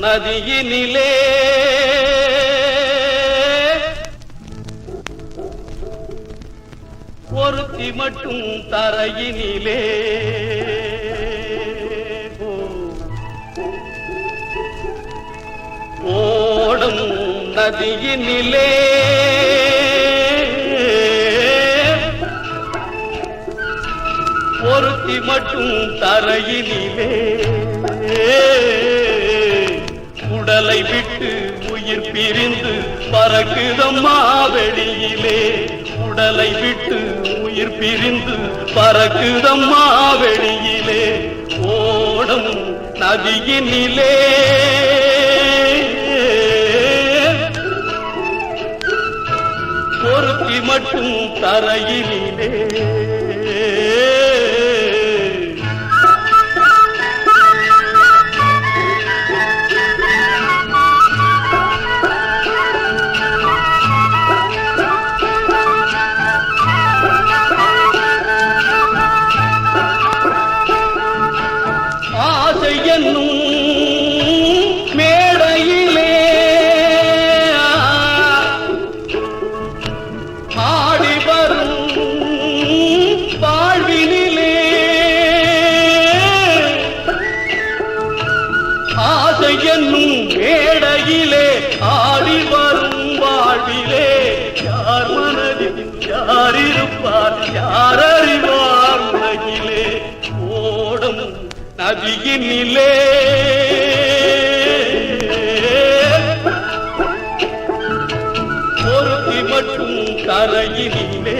நதியினிலே. ஒருத்தி மட்டும் தரையினிலே. ஓடும் நதியினிலே. ஒருத்தி மட்டும் தரையினிலே. உடலை விட்டு உயிர் பிரிந்து பறக்குதம்மா வெளியிலே உடலை விட்டு உயிர் பிரிந்து பறக்குதம்மா வெளியிலே ஓடும் நதியினிலே. பொருத்தி மட்டும் தரையினிலே. யார் இருப்பார் யார் அறிவார் உலகிலே? ஓடும் நதியினிலே ஒருத்தி மட்டும் கரையினிலே.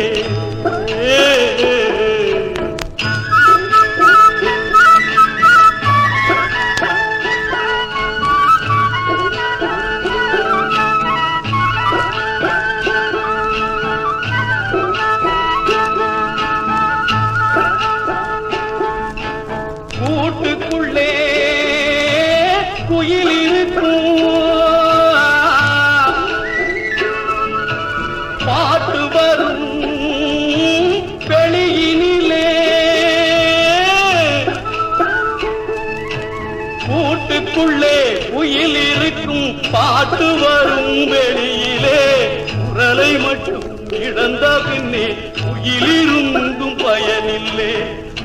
குயில் இருக்கும் பாட்டு வரும் வெளியினிலே. கூட்டுக்குள்ளே குயில் இருக்கும் பாட்டு வரும் வெளியிலே. குரலை மட்டும் இழந்த பின்னே குயிலிருந்தும் பயனில்லே.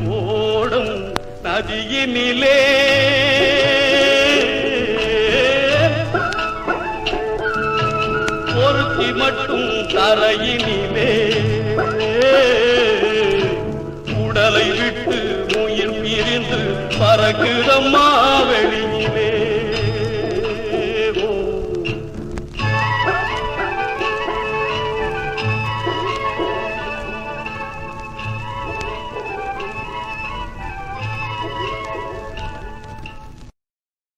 ஓடும் நதியினிலே. தரையினிலே உடலை விட்டு உயிர் பிரிந்து பறக்குதம்மா வெளியே.